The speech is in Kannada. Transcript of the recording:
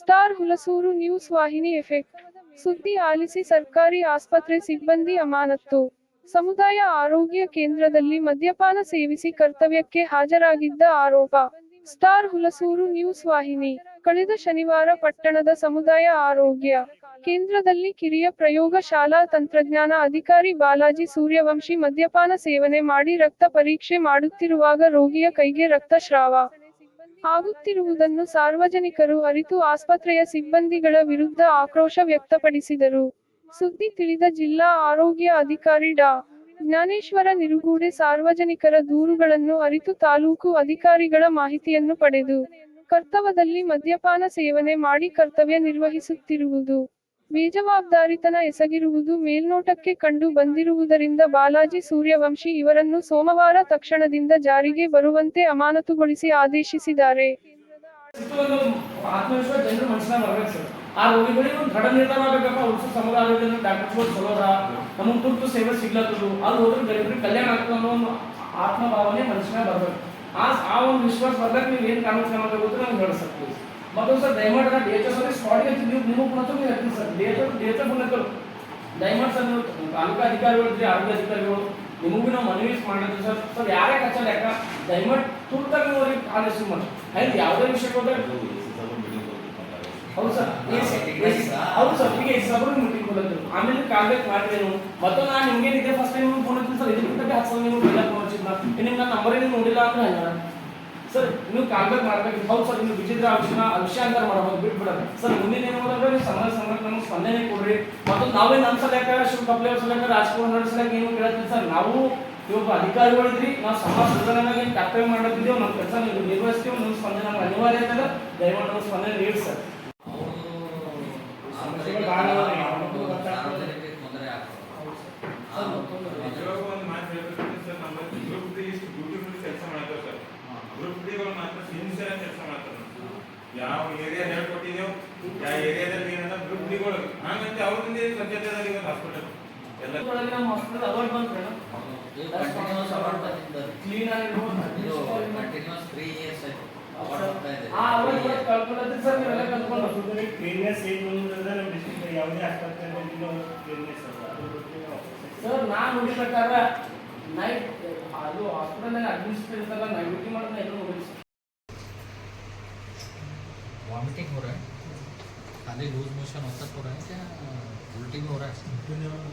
ಸ್ಟಾರ್ ಹುಲಸೂರು ನ್ಯೂಸ್ ವಾಹಿನಿ ಎಫೆಕ್ಟ್. ಸುದ್ದಿ ಆಲಿಸಿ ಸರ್ಕಾರಿ ಆಸ್ಪತ್ರೆ ಸಿಬ್ಬಂದಿ ಅಮಾನತ್ತು. ಸಮುದಾಯ ಆರೋಗ್ಯ ಕೇಂದ್ರದಲ್ಲಿ ಮದ್ಯಪಾನ ಸೇವಿಸಿ ಕರ್ತವ್ಯಕ್ಕೆ ಹಾಜರಾಗಿದ್ದ ಆರೋಪ. ಸ್ಟಾರ್ ಹುಲಸೂರು ನ್ಯೂಸ್ ವಾಹಿನಿ. ಕಳೆದ ಶನಿವಾರ ಪಟ್ಟಣದ ಸಮುದಾಯ ಆರೋಗ್ಯ ಕೇಂದ್ರದಲ್ಲಿ ಕಿರಿಯ ಪ್ರಯೋಗ ಶಾಲಾ ತಂತ್ರಜ್ಞಾನ ಅಧಿಕಾರಿ ಬಾಲಾಜಿ ಸೂರ್ಯವಂಶಿ ಮದ್ಯಪಾನ ಸೇವನೆ ಮಾಡಿ ರಕ್ತ ಪರೀಕ್ಷೆ ಮಾಡುತ್ತಿರುವಾಗ ರೋಗಿಯ ಕೈಗೆ ರಕ್ತಸ್ರಾವ. ಆಗುತ್ತಿರುವುದನ್ನು ಸಾರ್ವಜನಿಕರು ಅರಿತು ಆಸ್ಪತ್ರೆಯ ಸಿಬ್ಬಂದಿಗಳ ವಿರುದ್ಧ ಆಕ್ರೋಶ ವ್ಯಕ್ತಪಡಿಸಿದರು. ಸುದ್ದಿ ತಿಳಿದ ಜಿಲ್ಲಾ ಆರೋಗ್ಯ ಅಧಿಕಾರಿ ಡಾ. ಜ್ಞಾನೇಶ್ವರ ನಿರುಗೂಡೆ ಸಾರ್ವಜನಿಕರ ದೂರುಗಳನ್ನು ಅರಿತು ತಾಲೂಕು ಅಧಿಕಾರಿಗಳ ಮಾಹಿತಿಯನ್ನು ಪಡೆದು, ಕರ್ತವ್ಯದಲ್ಲಿ ಮದ್ಯಪಾನ ಸೇವನೆ ಮಾಡಿ ಕರ್ತವ್ಯ ನಿರ್ವಹಿಸುತ್ತಿರುವುದು. ಬೇಜವಾಬ್ದಾರಿತನ ಎಸಗಿರುವುದು ಮೇಲ್ನೋಟಕ್ಕೆ ಕಂಡು ಬಂದಿರುವುದರಿಂದ ಬಾಲಾಜಿ ಸೂರ್ಯವಂಶಿ ಇವರನ್ನು ಸೋಮವಾರ ತಕ್ಷಣದಿಂದ ಜಾರಿಗೆ ಬರುವಂತೆ ಅಮಾನತುಗೊಳಿಸಿ ಆದೇಶಿಸಿದ್ದಾರೆ. ಆ ಒಂದು ಆತ್ಮಭಾವನೆ ಮನುಷ್ಯನ ಬರ್ಬೇಕು ಆ ಒಂದು ವಿಶ್ವಾಸ ಬರ್ಬೇಕು, ನೀವು ಏನು ಕಾನೂನು ಕ್ರಮ ತಗೋತೀರ ನಮ್ಗೆ ಮತ್ತೊಂದು ಸರ್ ದಯಮಾಡಿ ನಾನು ಎಚ್ ಸರ್ ಸ್ಪಾಟಿಗೆ ನೀವು ನೀವು ಕೂಡ ಹೇಳ್ತೀನಿ ಸರ್. ಡೇಟರ್ ಡೇಟರ್ ಬಂದಕ್ಕಳು ದಯಮಾಡಿ ಸರ್ ನೀವು ತಾಲೂಕು ಅಧಿಕಾರಿಗಳು ಇದ್ರಿ ಆರೋಗ್ಯ ಅಧಿಕಾರಿಗಳು ನಿಮಗೂ ನಾವು ಮನವಿ ಮಾಡಿದ್ವಿ ಸರ್. ಸರ್ ಯಾರೇ ಕಚ್ಚ ಯಾಕ? ದಯಮಾಡಿ ತುರ್ತಾಗಿ ನೀವು ಅವ್ರಿಗೆ ಆದೇಶ ಮಾಡಿ. ಆಯ್ತು ಯಾವುದೇ ವಿಷಯಕ್ಕೆ ಹೋದ್ರೆ ಹೌದು ಸರ್. ಹೌದು ಸರ್. ಈಗ ಸಬರ್ ಮೀಟಿಂಗ್ ಕೊಡೋದು ಆಮೇಲೆ ಕಾಲ್ಬೇಕು ಮಾಡ್ರಿ ನೀವು ಮತ್ತು ನಾನು ನಿಮ್ಗೆ ಇದೇ ಫಸ್ಟ್ ಟೈಮ್ ಫೋನ್ ಹಚ್ಚಿದ್ದು ಸರ್. ಇದಕ್ಕಿಂತ ಹತ್ತು ಸಲ ನೀವು ಬೆಲ್ಲ ಫೋನ್ ಹಚ್ಚಿದ್ದ ನಿಮ್ಗೆ ನನ್ನ ನಂಬರ್ ಏನು ನೋಡಿಲ್ಲ ಅಂದ್ರೆ ಹಂಗಾರ ಸರ್, ಇನ್ನು ಕಾಲ್ಬೇಕು ಮಾಡ್ಬೇಕು. ಹೌದು ಸರ್, ಇನ್ನು ವಿಚಿತ್ರ ಅಂಶನ ಅಕ್ಷಾಂತರ ಮಾಡಬಹುದು ಬಿಟ್ಬಿಡೋದು. ಸರ್, ಮುಂದಿನ ಏನು ಮಾಡಿದ್ರೆ ನೀವು ಸಮಾಜ ಸಮಯಕ್ಕೆ ನಮ್ಗೆ ಸ್ಪಂದನೆ ಕೊಡ್ರಿ. ಮತ್ತು ನಾವೇ ನಮ್ಮ ಸಲಕ ಶಿವ ಕಪ್ಲೆ ಸಲಕ ರಾಜಕುಮಾರ್ ನಡೆಸಲಕ ಏನು ಕೇಳ್ತೀವಿ ಸರ್. ನಾವು ಇವೊಬ್ಬ ಅಧಿಕಾರಿಗಳಿದ್ರಿ ನಾವು ಸಮಾಜ ಏನು ಕರ್ತವ್ಯ ಮಾಡೋದಿದ್ದೇವೆ ನಮ್ಮ ಕೆಲಸ ನೀವು ನಿರ್ವಹಿಸ್ತೀವಿ ನಮ್ಮ ಸ್ಪಂದನೆ ಅನಿವಾರ್ಯ ಇದ್ದಾಗ ದಯಮಾಡಿ ನಮ್ಮ ಸ್ಪಂದನೆ ನೀಡಿ ಸರ್ ಸಮಸ್ಯೆಗಳು ಭಾಳ ಅದಾವ್ರಿ. ಅವ್ರಿಗೂ ಗೊತ್ತಾಗ್ತದೆ. ಇವಾಗ ಒಂದು ಮಾತು ಹೇಳ್ಬೇಕಂದ್ರೆ ಸರ್ ನಮ್ಮ ಗ್ರೂಪ್ ಡಿ ಇಷ್ಟು ಬ್ಯೂಟಿಫುಲ್ ಕೆಲಸ ಮಾಡ್ತಾರೆ ಸರ್ ಗ್ರೂಪ್ ಡಿಗಳು ಮಾತ್ರ ಸಿನ್ಸಿಯರ್ ಕೆಲಸ ಮಾಡ್ತಾರೆ ಯಾವ ಏರಿಯಾ ಹೇಳ್ಕೊಟ್ಟಿದ್ದೇವೆ ಯಾವ ಏರಿಯಾದಲ್ಲಿ ಏನದ ಆಮೇಲೆ ಹಂಗಂತ ಅವ್ರಿಂದ ಸ್ವಚ್ಛತೆದಾಗ ಇವತ್ತು ಹಾಸ್ಪಿಟಲ್ ಎಲ್ಲ ನಮ್ಮ ಹಾಸ್ಪಿಟಲ್ ಅವಾರ್ಡ್ ಬಂತು ಕ್ಲೀನ್ ಆ ಅವಾರ್ಡ್ ಕೂಡ ಕಳ್ಕೊಳ್ಳೋದ್ರಿ ಸರ್ ನೀವೆಲ್ಲ ಕಲ್ತ್ಕೊಂಡು ಕ್ಲೀನ್ನೆಸ್ ಏನು ಅನ್ನೋದ್ರಿಂದ ನಮ್ಮ ಡಿಸ್ಟ್ರಿಕ್ಟ್ ಯಾವುದೇ ಆಸ್ಪತ್ರೆಯಲ್ಲಿ ಕ್ಲೀನ್ನೆಸ್ ಅದ್ರ ಸರ್ ನಾನು ನೋಡಿ ಪ್ರಕಾರ ನೈಟ್ ಅದು ಹಾಸ್ಪಿಟಲ್ ಅಡ್ಮಿನಿಸ್ಟ್ರೇಟರ್ ಇರ್ತಲ್ಲ ನೈಟ್ ಮಾಡೋದನ್ನ ಎಲ್ಲರೂ ಸರ್ वॉमिटिंग हो रहा है खाली लूज मोशन होता तो रहा है क्या उल्टी भी हो रहा है